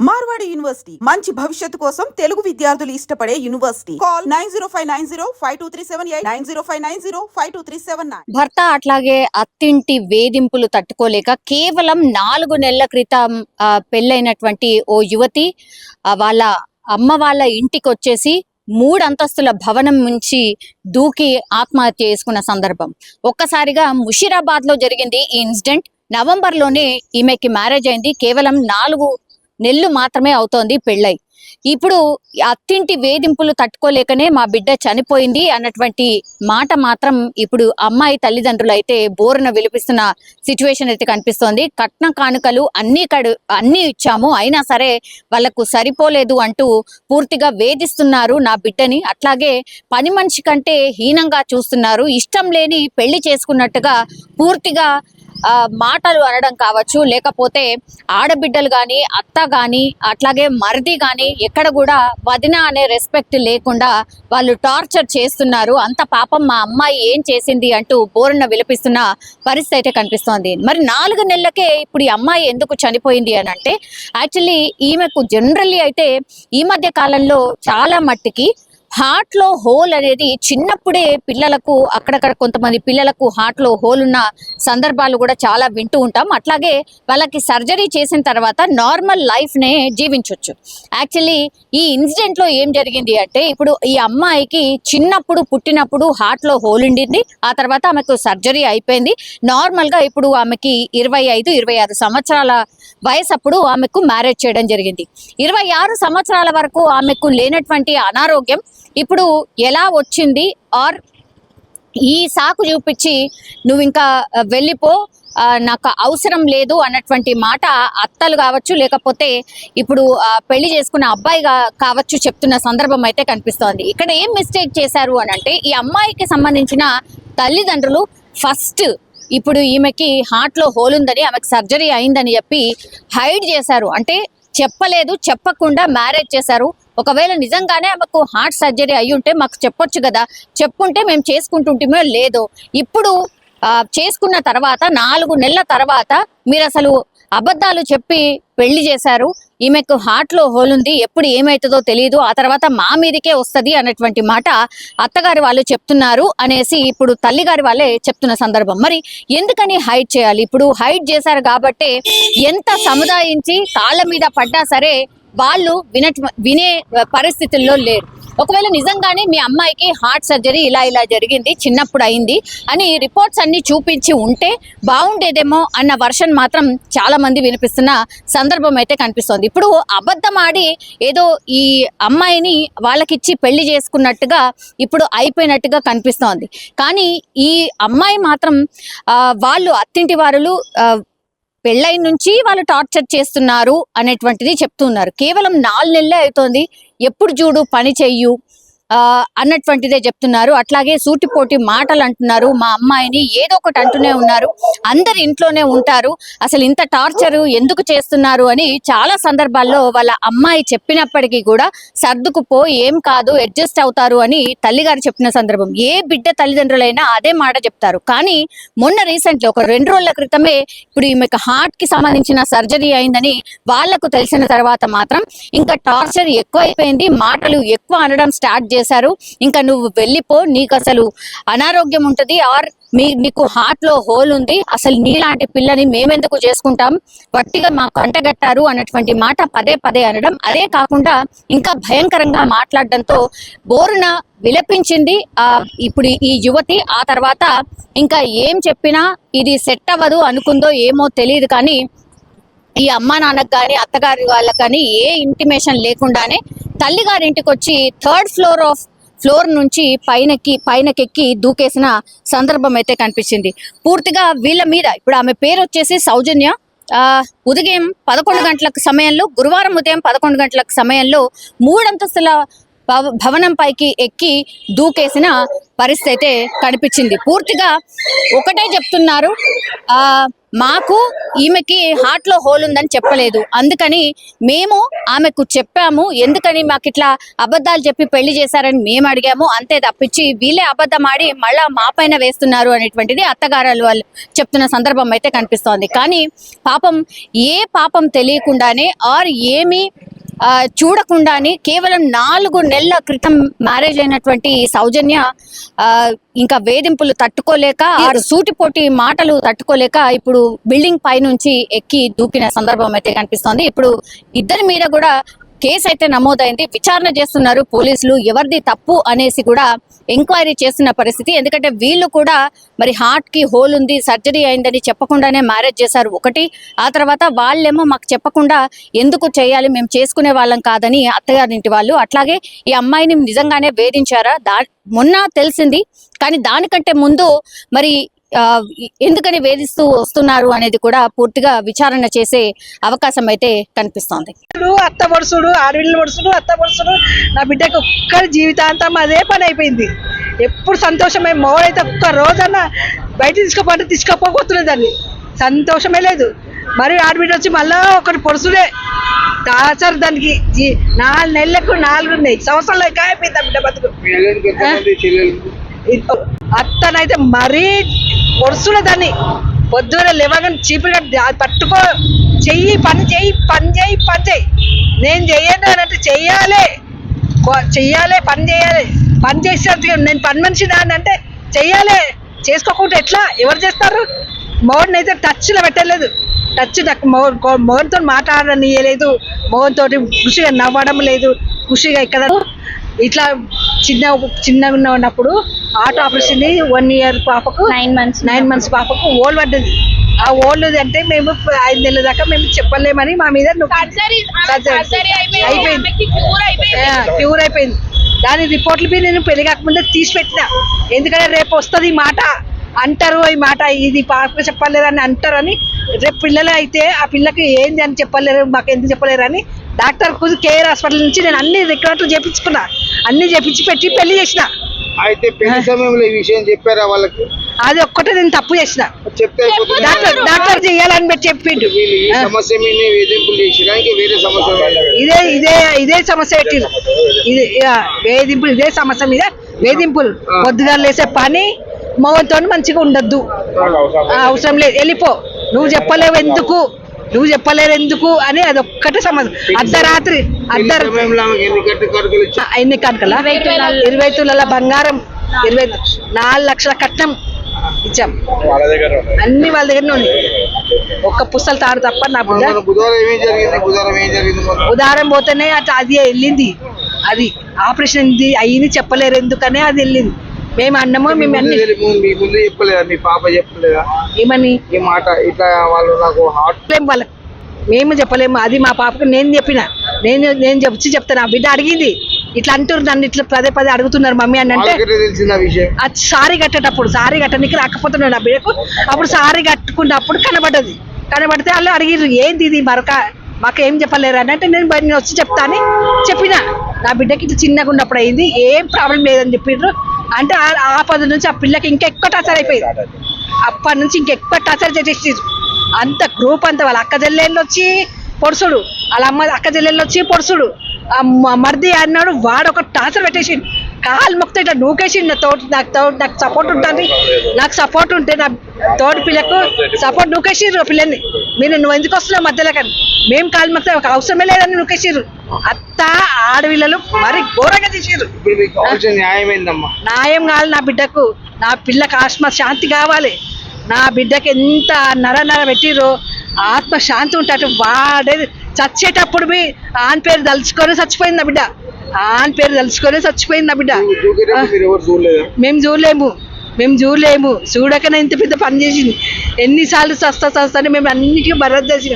Marwadi university మంచి భవిష్యత్తు కోసం తెలుగు విద్యార్థులు ఇష్టపడే university. Call nine zero five nine zero five two three seven eight nine zero five nine zero five two three seven nine. భర్త అట్లాగే అత్తింటి వేధింపులు తట్టుకోలేక కేవలం నాలుగు నెలల క్రితం పెళ్ళైనటువంటి ఓ యువతి వాళ్ళ అమ్మ వాళ్ళ ఇంటికి వచ్చేసి మూడు అంతస్తుల భవనం నుంచి దూకి ఆత్మహత్య చేసుకున్న సందర్భం. ఒక్కసారిగా ముషీరాబాద్లో జరిగింది ఈ ఇన్సిడెంట్. నవంబర్లోనే ఈమెకి మ్యారేజ్ అయింది. కేవలం నాలుగు నెల్లు మాత్రమే అవుతోంది పెళ్ళై. ఇప్పుడు అత్తింటి వేధింపులు తట్టుకోలేకనే మా బిడ్డ చనిపోయింది అన్నటువంటి మాట మాత్రం ఇప్పుడు అమ్మాయి తల్లిదండ్రులు అయితే బోరున విలిపిస్తున్న సిచ్యువేషన్ అయితే కనిపిస్తోంది. కట్న కానుకలు అన్ని కడు అన్ని ఇచ్చాము. అయినా సరే వాళ్ళకు సరిపోలేదు అంటూ పూర్తిగా వేధిస్తున్నారు నా బిడ్డని. అట్లాగే పని మనిషి కంటే హీనంగా చూస్తున్నారు. ఇష్టం లేని పెళ్ళి చేసుకున్నట్టుగా పూర్తిగా మాటలు అనడం కావచ్చు లేకపోతే ఆడబిడ్డలు కానీ అత్త కానీ అట్లాగే మరిది కానీ ఎక్కడ కూడా వదిన అనే రెస్పెక్ట్ లేకుండా వాళ్ళు టార్చర్ చేస్తున్నారు. అంత పాపం మా అమ్మాయి ఏం చేసింది అంటూ బోరున విలపిస్తున్న పరిస్థితి అయితే కనిపిస్తోంది. మరి నాలుగు నెలలకే ఇప్పుడు ఈ అమ్మాయి ఎందుకు చనిపోయింది అని అంటే యాక్చువల్లీ ఈమెకు జనరల్లీ అయితే ఈ మధ్య కాలంలో చాలా మట్టికి హార్ట్లో హోల్ అనేది చిన్నప్పుడే పిల్లలకు అక్కడక్కడ కొంతమంది పిల్లలకు హార్ట్లో హోల్ ఉన్న సందర్భాలు కూడా చాలా వింటూ ఉంటాం. అట్లాగే వాళ్ళకి సర్జరీ చేసిన తర్వాత నార్మల్ లైఫ్ నే జీవించవచ్చు యాక్చువల్లీ ఈ ఇన్సిడెంట్లో ఏం జరిగింది అంటే ఇప్పుడు ఈ అమ్మాయికి చిన్నప్పుడు పుట్టినప్పుడు హార్ట్లో హోల్ ఉండింది. ఆ తర్వాత ఆమెకు సర్జరీ అయిపోయింది. నార్మల్గా ఇప్పుడు ఆమెకి ఇరవై ఐదు ఇరవై ఆరు సంవత్సరాల వయసు అప్పుడు ఆమెకు మ్యారేజ్ చేయడం జరిగింది. ఇరవై ఆరు సంవత్సరాల వరకు ఆమెకు లేనటువంటి అనారోగ్యం ఇప్పుడు ఎలా వచ్చింది? ఆర్ ఈ సాకు చూపించి నువ్వు ఇంకా వెళ్ళిపో నాకు అవసరం లేదు అన్నటువంటి మాట అత్తలు కావచ్చు లేకపోతే ఇప్పుడు పెళ్ళి చేసుకున్న అబ్బాయిగా కావచ్చు చెప్తున్న సందర్భం అయితే కనిపిస్తోంది. ఇక్కడ ఏం మిస్టేక్ చేశారు అని అంటే ఈ అమ్మాయికి సంబంధించిన తల్లిదండ్రులు ఫస్ట్ ఇప్పుడు ఈమెకి హార్ట్లో హోల్ ఉందని ఆమెకు సర్జరీ అయిందని చెప్పి హైడ్ చేశారు. అంటే చెప్పలేదు చెప్పకుండా మ్యారేజ్ చేశారు. ఒకవేళ నిజంగానే ఆమెకు హార్ట్ సర్జరీ అయి ఉంటే మాకు చెప్పొచ్చు కదా. చెప్పుంటే మేము చేసుకుంటుంటేమో లేదో. ఇప్పుడు చేసుకున్న తర్వాత నాలుగు నెలల తర్వాత మీరు అసలు అబద్ధాలు చెప్పి పెళ్ళి చేశారు. ఈమెకు హార్ట్లో హోల్ ఉంది. ఎప్పుడు ఏమవుతుందో తెలియదు ఆ తర్వాత మా మీదకే వస్తుంది అన్నటువంటి మాట అత్తగారి వాళ్ళు చెప్తున్నారు అనేసి ఇప్పుడు తల్లిగారి వాళ్ళే చెప్తున్న సందర్భం. మరి ఎందుకని హైడ్ చేయాలి? ఇప్పుడు హైడ్ చేశారు కాబట్టి ఎంత సముదాయించి కాళ్ళ మీద పడ్డా సరే వాళ్ళు విన వినే పరిస్థితుల్లో లేరు. ఒకవేళ నిజంగానే మీ అమ్మాయికి హార్ట్ సర్జరీ ఇలా ఇలా జరిగింది చిన్నప్పుడు అయింది అని రిపోర్ట్స్ అన్ని చూపించి ఉంటే బాగుండేదేమో అన్న వర్షన్ మాత్రం చాలా మంది వినిపిస్తున్న సందర్భం అయితే కనిపిస్తోంది. ఇప్పుడు అబద్ధం ఆడి ఏదో ఈ అమ్మాయిని వాళ్ళకిచ్చి పెళ్ళి చేసుకున్నట్టుగా ఇప్పుడు అయిపోయినట్టుగా కనిపిస్తోంది. కానీ ఈ అమ్మాయి మాత్రం వాళ్ళు అత్తింటి వారులు పెళ్ళై నుంచి వాళ్ళు టార్చర్ చేస్తున్నారు అనేటువంటిది చెప్తున్నారు. కేవలం నాలుగు నెలలే అవుతోంది. ఎప్పుడు చూడు పని చెయ్యు అన్నటువంటిదే చెప్తున్నారు. అట్లాగే సూటిపోటి మాటలు అంటున్నారు మా అమ్మాయిని ఏదో ఒకటి అంటూనే ఉన్నారు. అందరు ఇంట్లోనే ఉంటారు. అసలు ఇంత టార్చర్ ఎందుకు చేస్తున్నారు అని చాలా సందర్భాల్లో వాళ్ళ అమ్మాయి చెప్పినప్పటికీ కూడా సర్దుకుపో ఏం కాదు అడ్జస్ట్ అవుతారు అని తల్లిగారు చెప్పిన సందర్భం. ఏ బిడ్డ తల్లిదండ్రులైనా అదే మాట చెప్తారు. కానీ మొన్న రీసెంట్లీ ఒక రెండు రోజుల క్రితమే ఇప్పుడు ఈమెకు హార్ట్కి సంబంధించిన సర్జరీ అయిందని వాళ్ళకు తెలిసిన తర్వాత మాత్రం ఇంకా టార్చర్ ఎక్కువైపోయింది. మాటలు ఎక్కువ అనడం స్టార్ట్ చేశారు. ఇంకా నువ్వు వెళ్ళిపో నీకు అసలు అనారోగ్యం ఉంటది. ఆర్ మీ నీకు హార్ట్లో హోల్ ఉంది. అసలు నీలాంటి పిల్లని మేమెందుకు చేసుకుంటాం? వట్టిగా మాకు అంటగట్టారు అన్నటువంటి మాట పదే పదే అనడం. అదే కాకుండా ఇంకా భయంకరంగా మాట్లాడడంతో బోరున విలపించింది ఆ ఇప్పుడు ఈ యువతి. ఆ తర్వాత ఇంకా ఏం చెప్పినా ఇది సెట్ అవ్వదు అనుకుందో ఏమో తెలియదు కానీ ఈ అమ్మా నాన్నకు కానీ అత్తగారి వాళ్ళకి కానీ ఏ ఇంటిమేషన్ లేకుండానే తల్లి గారింటికి వచ్చి థర్డ్ ఫ్లోర్ ఆఫ్ ఫ్లోర్ నుంచి పైనకి పైనకెక్కి దూకేసిన సందర్భం అయితే కనిపించింది. పూర్తిగా వీళ్ళ మీద ఇప్పుడు ఆమె పేరు వచ్చేసి సౌజన్య. ఆ ఉదయం పదకొండు గంటలకు సమయంలో గురువారం ఉదయం పదకొండు గంటలకు సమయంలో మూడంతస్తుల భవనం పైకి ఎక్కి దూకేసిన పరిస్థితి అయితే కనిపించింది. పూర్తిగా ఒకటే చెప్తున్నారు. ఆ మాకు ఈమెకి హార్ట్లో హోల్ ఉందని చెప్పలేదు. అందుకని మేము ఆమెకు చెప్పాము. ఎందుకని మాకు ఇట్లా అబద్ధాలు చెప్పి పెళ్ళి చేశారని మేము అడిగాము. అంతే తప్పించి వీళ్ళే అబద్ధం ఆడి మళ్ళా మా పైన వేస్తున్నారు అనేటువంటిది అత్తగారాలు వాళ్ళు చెప్తున్న సందర్భం అయితే కనిపిస్తోంది. కానీ పాపం ఏ పాపం తెలియకుండానే ఆర్ ఏమీ చూడకుండానే కేవలం నాలుగు నెలల క్రితం మ్యారేజ్ అయినటువంటి సౌజన్య ఆ, ఇంకా వేధింపులు తట్టుకోలేక ఆరు సూటిపోటి మాటలు తట్టుకోలేక ఇప్పుడు బిల్డింగ్ పై నుంచి ఎక్కి దూకిన సందర్భం అయితే కనిపిస్తోంది. ఇప్పుడు ఇద్దరి మీద కూడా కేసు అయితే నమోదైంది. విచారణ చేస్తున్నారు పోలీసులు. ఎవరిది తప్పు అనేసి కూడా ఎంక్వైరీ చేస్తున్న పరిస్థితి. ఎందుకంటే వీళ్ళు కూడా మరి హార్ట్కి హోల్ ఉంది సర్జరీ అయిందని చెప్పకుండానే మ్యారేజ్ చేశారు ఒకటి. ఆ తర్వాత వాళ్ళేమో మాకు చెప్పకుండా ఎందుకు చేయాలి మేము చేసుకునే వాళ్ళం కాదని అత్తగారింటి వాళ్ళు. అట్లాగే ఈ అమ్మాయిని నిజంగానే వేధించారా? దా మొన్న తెలిసింది. కానీ దానికంటే ముందు మరి ఎందుకని వేధిస్తూ వస్తున్నారు అనేది కూడా పూర్తిగా విచారణ చేసే అవకాశం అయితే కనిపిస్తోంది. అత్త పొడుసుడు ఆడవిళ్ళు పొడుసుడు అత్త పొడుసుడు నా బిడ్డకి ఒక్క జీవితాంతం అదే పని అయిపోయింది. ఎప్పుడు సంతోషమే మోడైతే ఒక్క రోజన్నా బయట తీసుకోపోతే తీసుకోపోతున్నాయి దాన్ని సంతోషమే లేదు. మరి ఆడబిడ్డ వచ్చి మళ్ళా ఒకటి పొడుసుడే. టార్చర్ దానికి. జీ- నాలుగు నెలలకు నాలుగు ఉన్నాయి సంవత్సరాలు ఆ బిడ్డ బతుకు. అత్తనైతే మరీ పొడుసుడే దాన్ని పొద్దున లేవగానే చీపుగా అది పట్టుకో చెయ్యి పని చెయ్యి పని చేయి పని చేయి నేను చేయను అని అంటే చెయ్యాలి. చెయ్యాలి పని చేయాలి పని చేసేందుకు నేను పని మనిషి అని అంటే చెయ్యాలి. చేసుకోకుండా ఎట్లా? ఎవరు చేస్తారు? మోహన్ అయితే టచ్లో పెట్టలేదు. టచ్ నాకు మోహన్ మోహన్తో మాట్లాడనియలేదు. మోహన్ తోటి ఖుషిగా నవ్వడం లేదు. ఖుషిగా ఇక్కడ ఇట్లా చిన్న చిన్నగా ఉన్న- ఉన్నప్పుడు ఆటో ఆపరేషన్ వన్ ఇయర్ పాపకు నైన్ మంత్స్ నైన్ మంత్స్ పాపకు ఓల్ పడ్డది ఆ ఓల్ అంటే మేము ఐదు నెలల దాకా మేము చెప్పలేమని మా మీద అయిపోయింది. క్యూర్ అయిపోయింది. క్యూర్ అయిపోయింది. దాని రిపోర్ట్లు మీద నేను పెళ్ళి కాకముందే తీసి పెట్టిన ఎందుకంటే రేపు వస్తుంది ఈ మాట. అంటారు ఈ మాట. ఇది పాపకు చెప్పలేరు అని అంటారని రేపు పిల్లలు అయితే ఆ పిల్లకి ఏంది అని చెప్పలేరు మాకు ఎందుకు చెప్పలేరు అని డాక్టర్ కుది కేఆర్ హాస్పిటల్ నుంచి నేను అన్ని రికార్డులు చేపించుకున్నా. అన్ని చేపించి పెట్టి పెళ్ళి చేసిన. అయితే పెళ్ళి సమయంలో ఈ విషయం చెప్పారా వాళ్ళకి? అది ఒక్కటే నేను తప్పు చేసిన. చెప్తే డాక్టర్ డాక్టర్ చేయాలని పెట్టి చెప్పిండు. సమస్య వేరే సమస్య. ఇదే ఇదే ఇదే సమస్య పెట్టిరు. ఇది వేధింపులు ఇదే సమస్య మీద. వేధింపులు పొద్దుగా లేసే పని మోహన్తో మంచిగా ఉండద్దు. ఆ, అవసరం లేదు. వెళ్ళిపో. నువ్వు చెప్పలేవు ఎందుకు? నువ్వు చెప్పలేరు ఎందుకు అని అది ఒక్కటే సమస్య అర్ధరాత్రి పెళ్ళి అర్ధ సమయంలో ఆమెకి ఎన్ని కనుకల ఇరవై తులాల బంగారం ఇరవై నాలుగు లక్షల కట్నం ఇచ్చాం. అన్ని వాళ్ళ దగ్గరనే ఉంది ఒక్క పుస్తలు తాడు తప్ప నా? ఉదాహరణ పోతేనే అట్లా అది వెళ్ళింది. అది ఆపరేషన్ అయింది అయ్యింది చెప్పలేరు ఎందుకనే అది వెళ్ళింది. మేము అన్నమో మేము అన్ని మీ ముందు చెప్పలేదా? మీ పాప చెప్పలేదా? ఏమని? ఈ మాట ఇట్లా వాళ్ళు నాకు హార్ట్ చెప్పలేము వాళ్ళకి మేము చెప్పలేము. అది మా పాపకు నేను చెప్పిన. నేను నేను చెప్పి చెప్తాను ఆ బిడ్డ అడిగింది. ఇట్లా అంటారు నన్ను ఇట్లా పదే పదే అడుగుతున్నారు మమ్మీ అని అంటే ఆ అది సారీ కట్టేటప్పుడు సారీ కట్టడానికి రాకపోతున్నాడు నా బిడ్డకు. అప్పుడు సారీ కట్టుకున్నప్పుడు కనబడ్డది. కనబడితే వాళ్ళు అడిగిర్రు ఏంది ఇది? మరొక మాకు ఏం చెప్పలేరు? అని అంటే నేను బయట వచ్చి చెప్తా అని చెప్పిన. నా బిడ్డకి ఇట్లా చిన్నగా ఉన్నప్పుడు అయింది. ఏం ప్రాబ్లం లేదని చెప్పిండ్రు అంటే ఆ- ఆ పది నుంచి ఆ పిల్లకి ఇంకా ఎక్కువ టార్చర్ అయిపోయింది. అప్పటి నుంచి ఇంకెక్కువ టార్చర్ చేసేసారు అంత గ్రూప్ అంతా వాళ్ళ అక్క చెల్లెళ్ళు వచ్చి పొడుసుడు. వాళ్ళ అమ్మ అక్క చెల్లెళ్ళు వచ్చి పొడుసుడు. మరిది అన్నాడు వాడు ఒక టార్చర్ పెట్టేసి కాలు మొక్త ఇట్లా నూకేసి నా తోటి నాకు తోటి నాకు సపోర్ట్ ఉంటుంది. నాకు సపోర్ట్ ఉంటే నా తోటి పిల్లకు సపోర్ట్ నూకేసిర్రు పిల్లని. మీరు నువ్వు ఎందుకు వస్తున్నావు మధ్యలో కానీ? మేము కాలు మొక్త ఒక అవసరమే లేదని నూకేసిర్రు. అత్త ఆడపిల్లలు మరి ఘోరంగా తీసిర్రు. న్యాయం కావాలి నా బిడ్డకు. నా పిల్లకి ఆత్మ శాంతి కావాలి. నా బిడ్డకి ఎంత నర నర పెట్టిరో ఆత్మ శాంతి ఉంటాడు వాడే చచ్చేటప్పుడు బి ఆన్ పేరు తలుచుకొని చచ్చిపోయింది నా బిడ్డ. ఆన్ పేరు తలుచుకొని చచ్చిపోయింది నా బిడ్డ. మేము చూడలేము. మేము చూడలేము. చూడకనే ఇంత పెద్ద పని చేసింది. ఎన్నిసార్లు సస్తా సస్తా అని మేము అన్నిటికీ చేసి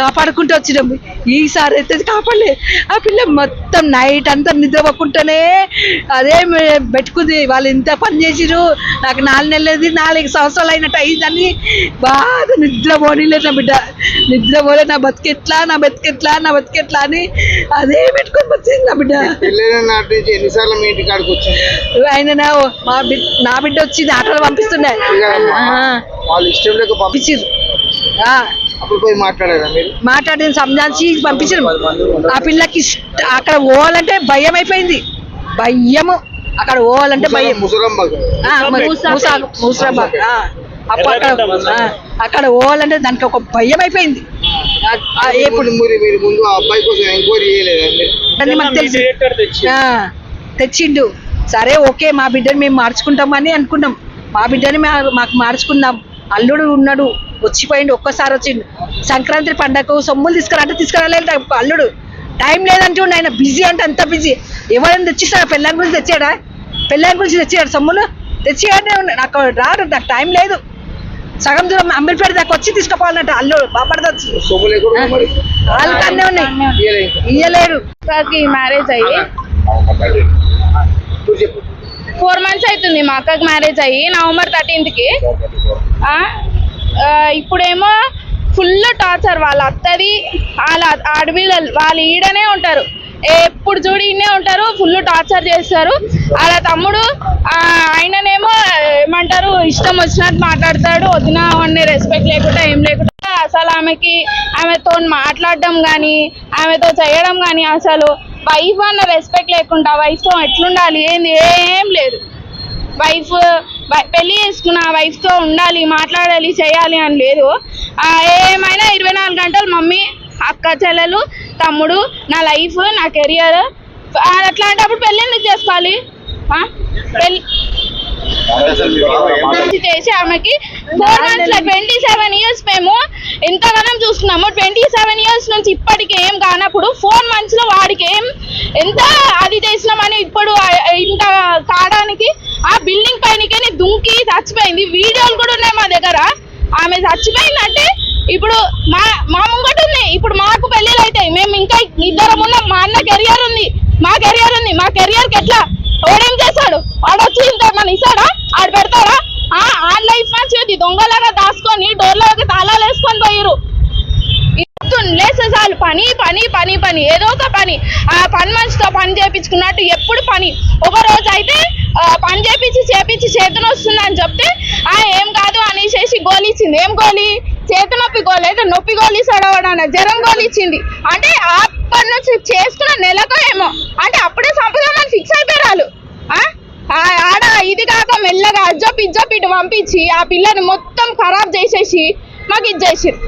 కాపాడుకుంటూ వచ్చినాము. ఈసారి అయితే కాపాడలే. ఆ పిల్ల మొత్తం నైట్ అంతా నిద్రపోకుండానే అదే పెట్టుకుంది. వాళ్ళు ఇంత పని చేసిరు నాకు నాలుగు నెలలది నాలుగు సంవత్సరాలు అయినట్టు అయిందని బాగా నిద్ర పోనీలేదు నా బిడ్డ. నిద్ర పోలే నా బతికెట్లా నా బతికెట్లా నా బతికెట్లా అని అదే పెట్టుకొని వచ్చింది నా బిడ్డ. ఎన్నిసార్లు మీ ఇంటి కాడికి వచ్చింది? ఆయన నా బిడ్డ నా బిడ్డ వచ్చింది ఆటోలు పంపిస్తున్నాయి. వాళ్ళు ఇష్టం లేక పంపి పంపించిర్రు ఆ, అప్పుడు పోయి మాట్లాడారా మీరు? మాట్లాడిన సంజాన్సి పంపించారు ఆ పిల్లకి అక్కడ పోవాలంటే భయం అయిపోయింది భయము. అక్కడ పోవాలంటే భయం. ముసలమ్మ ఆ, మ- మూసా- మూసరమ్మ. ఆ, అప్పుడు అక్కడ ఆ, అక్కడ పోవాలంటే దానికి ఒక భయం అయిపోయింది ఆ- ఆ, ఎప్పుడు మీరు మీరు ముందు ఆ అబ్బాయి కోసం ఎంక్వైరీ చేయలేదా మీరు? అని మాకు తెలుసు ఆ, తెచ్చిండు. సరే ఓకే మా బిడ్డని మేము మార్చుకుంటామని అనుకున్నాం. మా బిడ్డని మాకు మార్చుకుందాం అల్లుడు ఉన్నాడు వచ్చిపోయిండు ఒక్కసారి వచ్చిండు. సంక్రాంతి పండగకు సొమ్ములు తీసుకురంటే తీసుకురాలేదు అల్లుడు. టైం లేదంటుండు ఆయన బిజీ అంటే అంత బిజీ. ఎవరైనా తెచ్చిస్తాడా పెళ్ళాని గురించి తెచ్చాడా? పెళ్ళాని గురించి తెచ్చాడు సొమ్ములు? తెచ్చేయడే నాకు రాడు నాకు టైం లేదు. సగం దూరం అంబిల్పేట దాకా వచ్చి తీసుకుపోవాలంట అల్లుడు. బాపడదా. వచ్చి సొమ్ము లేకుండా మరి. వాళ్ళ కన్నే ఉన్నాయి. ఇయ్యలేరు. మ్యారేజ్ అయ్యి నువ్వు చెప్పు. ఫోర్ మంత్స్ అవుతుంది మా అక్కకి మ్యారేజ్ అయ్యి నవంబర్ థర్టీన్త్కి. ఇప్పుడేమో ఫుల్ టార్చర్ వాళ్ళ అత్తది వాళ్ళ ఆడపిల్లలు వాళ్ళు ఈడనే ఉంటారు. ఎప్పుడు చూడు ఈడనే ఉంటారు ఫుల్ టార్చర్ చేస్తారు. వాళ్ళ తమ్ముడు ఆయననేమో ఏమంటారు ఇష్టం వచ్చినట్టు మాట్లాడతాడు వదిన అవన్నీ రెస్పెక్ట్ లేకుండా ఏం లేకుండా. అసలు ఆమెకి ఆమెతో మాట్లాడడం కానీ ఆమెతో చేయడం కానీ అసలు వైఫ్ అన్న రెస్పెక్ట్ లేకుండా వైఫ్తో ఎట్లుండాలి? ఏంది? ఏం లేదు. వైఫ్ పెళ్ళి చేసుకున్న వైఫ్తో ఉండాలి మాట్లాడాలి చేయాలి అని లేదు. ఏమైనా ఇరవై నాలుగు గంటలు మమ్మీ అక్క చెల్లెలు తమ్ముడు నా లైఫ్ నా కెరియర్ అట్లాంటప్పుడు పెళ్ళి ఎందుకు చేసుకోవాలి? పెళ్ళి చేసి ఆమెకి ఫోర్ మంత్స్లో ట్వంటీ సెవెన్ ఇయర్స్ మేము ఎంతగానం చూస్తున్నాము. ట్వంటీ సెవెన్ ఇయర్స్ నుంచి ఇప్పటికి ఏం కానప్పుడు ఫోర్ మంత్స్లో వాడికి ఏం ఎంత అది చేసినామని ఇప్పుడు ఇంత కావడానికి ఆ బిల్డింగ్ పైనకే దుంకి చచ్చిపోయింది. వీడియోలు కూడా ఉన్నాయి మా దగ్గర. ఆమె చచ్చిపోయిందంటే ఇప్పుడు మా మా ముంగట ఉన్నాయి ఇప్పుడు మాకు పెళ్ళిళ్ళు అవుతాయి. మేము ఇంకా ఇద్దరం ఉన్నాం. మా అన్న కెరియర్ ఉంది. మా కెరియర్ ఉంది. మా కెరియర్కి ఎట్లా? వాడేం చేశాడు? వాడు వచ్చి ఇంత మన ఇస్తాడా? ఆడు పెడతాడా? ఆ ఆడ లైఫ్ మంచిది దొంగలాగా దాచుకొని డోర్లోకి తాళాలు వేసుకొని పోయిరు లేసే చాలు. పని పని పని పని. ఏదో ఒక పని. ఆ పని మనిషితో పని చేపించుకున్నట్టు ఎప్పుడు పని. ఒక రోజు అయితే పని చేపించి చేపించి చేతను వస్తుంది అని చెప్తే ఆ ఏం కాదు అనేసి గోళీ ఇచ్చింది ఏం గోళీ చేతి నొప్పి గోళీ అయితే నొప్పి గోళీ సడవడాన జ్వరం గోళీ ఇచ్చింది అంటే అప్పటి నుంచి చేసుకున్న నెలకో ఏమో. అంటే అప్పుడే సంపదామని ఫిక్స్ అయిపోయారు వాళ్ళు ఆ? ఆడ ఇది కాక మెల్లగా అజ్జో పిజ్జో పిట్టు పంపించి ఆ పిల్లని మొత్తం ఖరాబ్ చేసేసి మాకు ఇచ్చేసారు